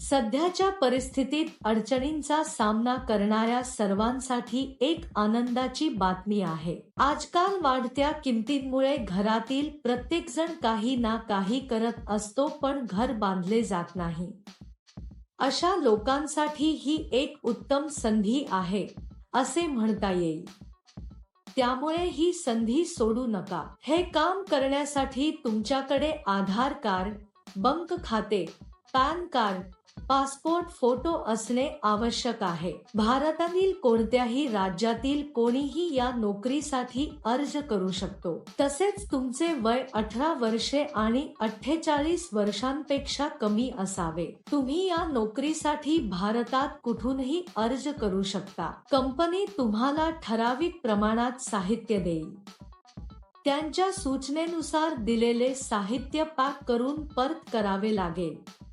सध्याच्या परिस्थितीत अडचणींचा सामना करणाऱ्या सर्वांसाठी एक आनंदाची बातमी आहे. आजकाल वाढत्या किमतींमुळे घरातील प्रत्येक जण काही ना काही करत असतो पण घर बांधले जात नाही. अशा लोकांसाठी ही एक उत्तम संधी आहे असे म्हणता येईल. त्यामुळे ही संधी सोडू नका. हे काम करण्यासाठी तुमच्याकडे आधार कार्ड बंक खाते पॅन कार्ड पासपोर्ट फोटो असणे आवश्यक आहे. भारतातील कोणत्याही राज्यातील कोणीही या नोकरीसाठी अर्ज करू शकतो. तसेच तुमचे वय अठरा वर्षे आणि अठ्ठेचाळीस वर्षांपेक्षा कमी असावे. तुम्ही या नोकरीसाठी भारतात कुठूनही अर्ज करू शकता. कंपनी तुम्हाला ठराविक प्रमाणात साहित्य देईल. त्यांच्या सूचनेनुसार दिलेले साहित्य पॅक करून परत करावे लागेल.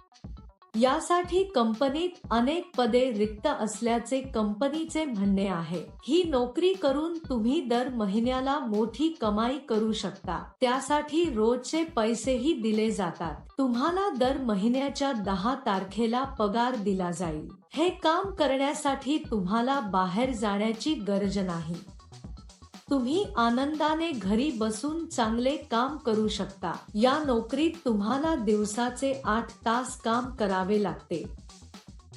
यासाठी कंपनीत अनेक पदे रिक्त असल्याचे कंपनीचे म्हणणे आहे. ही नोकरी करून तुम्ही दर महिन्याला मोठी कमाई करू शकता. त्यासाठी रोजचे पैसेही दिले जातात. तुम्हाला दर महिन्याच्या दहा तारखेला पगार दिला जाईल. हे काम करण्यासाठी तुम्हाला बाहेर जाण्याची गरज नाही. तुम्ही आनंदाने घरी बसून चांगले काम करू शकता. या नोकरीत तुम्हाला दिवसाचे आठ तास काम करावे लागते.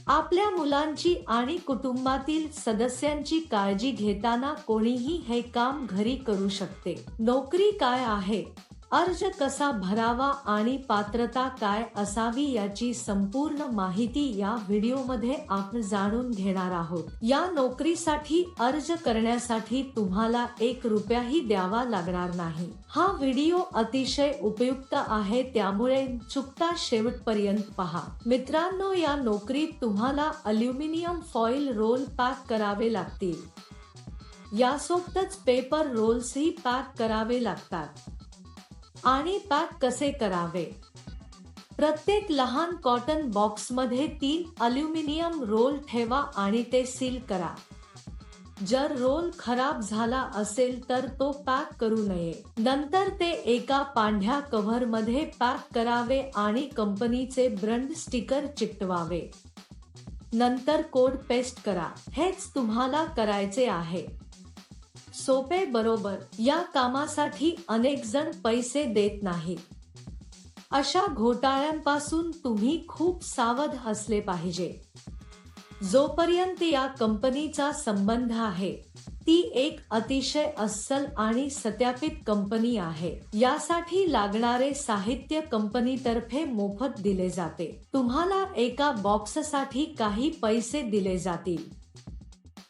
आपल्या मुलांची आणि कुटुंबातील सदस्यांची काळजी घेताना कोणीही हे काम घरी करू शकते. नोकरी काय आहे? अर्ज कसा भरावा आणि पात्रता काय असावी याची संपूर्ण माहिती या व्हिडिओमध्ये आपण जाणून घेणार आहोत. या नोकरीसाठी अर्ज करण्यासाठी तुम्हाला एक रुपयाही द्यावा लागणार नाही. हा व्हिडिओ अतिशय उपयुक्त आहे त्यामुळे चुकता शेवटपर्यंत पहा. मित्रांनो या नोकरीत तुम्हाला अल्युमिनियम फॉइल रोल पॅक करावे लागतील. यासोबतच पेपर रोल्सही पॅक करावे लागतात. आणि पॅक कसे करावे? प्रत्येक लहान कॉटन बॉक्समध्ये तीन अल्युमिनियम रोल ठेवा आणि ते सील करा. जर रोल खराब झाला असेल तर तो पॅक करू नये. नंतर ते एका पांढऱ्या कव्हरमध्ये पॅक करावे आणि कंपनीचे ब्रंड स्टिकर चिकटवावे. नंतर कोड पेस्ट करा. हेच तुम्हाला करायचे आहे. सोपे बरोबर या कामासाठी अनेक जण पैसे देत नाहीत. अशा घोटाळ्यांपासून तुम्ही खूप सावध असले पाहिजे. जोपर्यंत या कंपनीचा संबंध आहे ती एक अतिशय अस्सल आणि सत्यापित कंपनी आहे. यासाठी लागणारे साहित्य कंपनीतर्फे मोफत दिले जाते. तुम्हाला एका बॉक्ससाठी काही पैसे दिले जातील.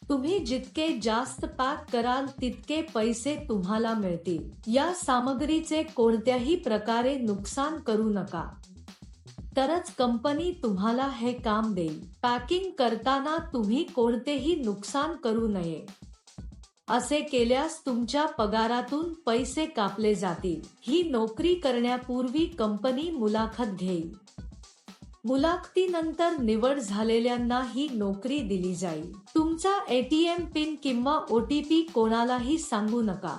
तुम्ही जितके जास्त पॅक कराल तितके पैसे तुम्हाला मिळतील. या सामग्रीचे कोणत्याही प्रकारे नुकसान करू नका. तरच कंपनी तुम्हाला हे काम देईल. पॅकिंग करताना तुम्ही कोणतेही नुकसान करू नये. असे केल्यास तुमच्या पगारातून पैसे कापले जातील. ही नोकरी करण्यापूर्वी कंपनी मुलाखत घेईल. मुलाखतीनंतर निवड झालेल्यांना ही नोकरी दिली जाईल. तुमचा एटीएम पिन किंवा ओटीपी कोणालाही सांगू नका.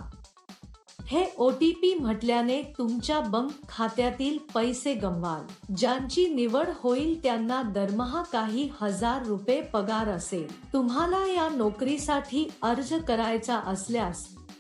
हे ओटीपी म्हटल्याने तुमच्या बंक खात्यातील पैसे गमवाल ज्यांची निवड होईल त्यांना दरमहा काही हजार रुपये पगार असेल. तुम्हाला या नोकरीसाठी अर्ज करायचा असल्यास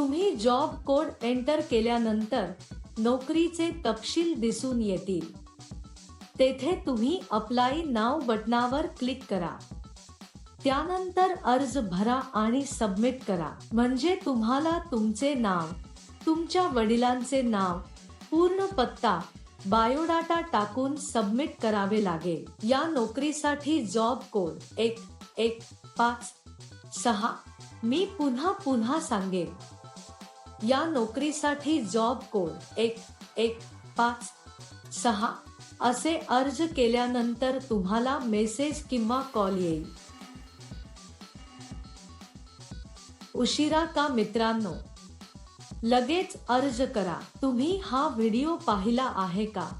तुम्ही जॉब कोड एंटर केल्यानंतर नोकरीचे तपशील दिसून येतील. तेथे तुम्ही अप्लाय नाव बटनावर क्लिक करा. त्यानंतर अर्ज भरा आणि सबमिट करा. म्हणजे तुम्हाला तुमचे नाव तुमच्या वडिलांचे नाव पूर्ण पत्ता बायोडाटा टाकून सबमिट करावे लागेल. या नोकरीसाठी जॉब कोड एक एक पाच सहा मी पुन्हा पुन्हा सांगेन. या नोकरीसाठी जॉब कोड एक एक पाच सहा असे अर्ज केल्यानंतर तुम्हाला मेसेज किंवा कॉल येईल. उशिरा का मित्रांनो? लगेच अर्ज करा. तुम्ही हा व्हिडिओ पाहिला आहे का?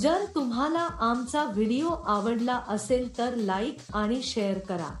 जर तुम्हाला आमचा व्हिडिओ आवडला असेल तर लाईक आणि शेअर करा.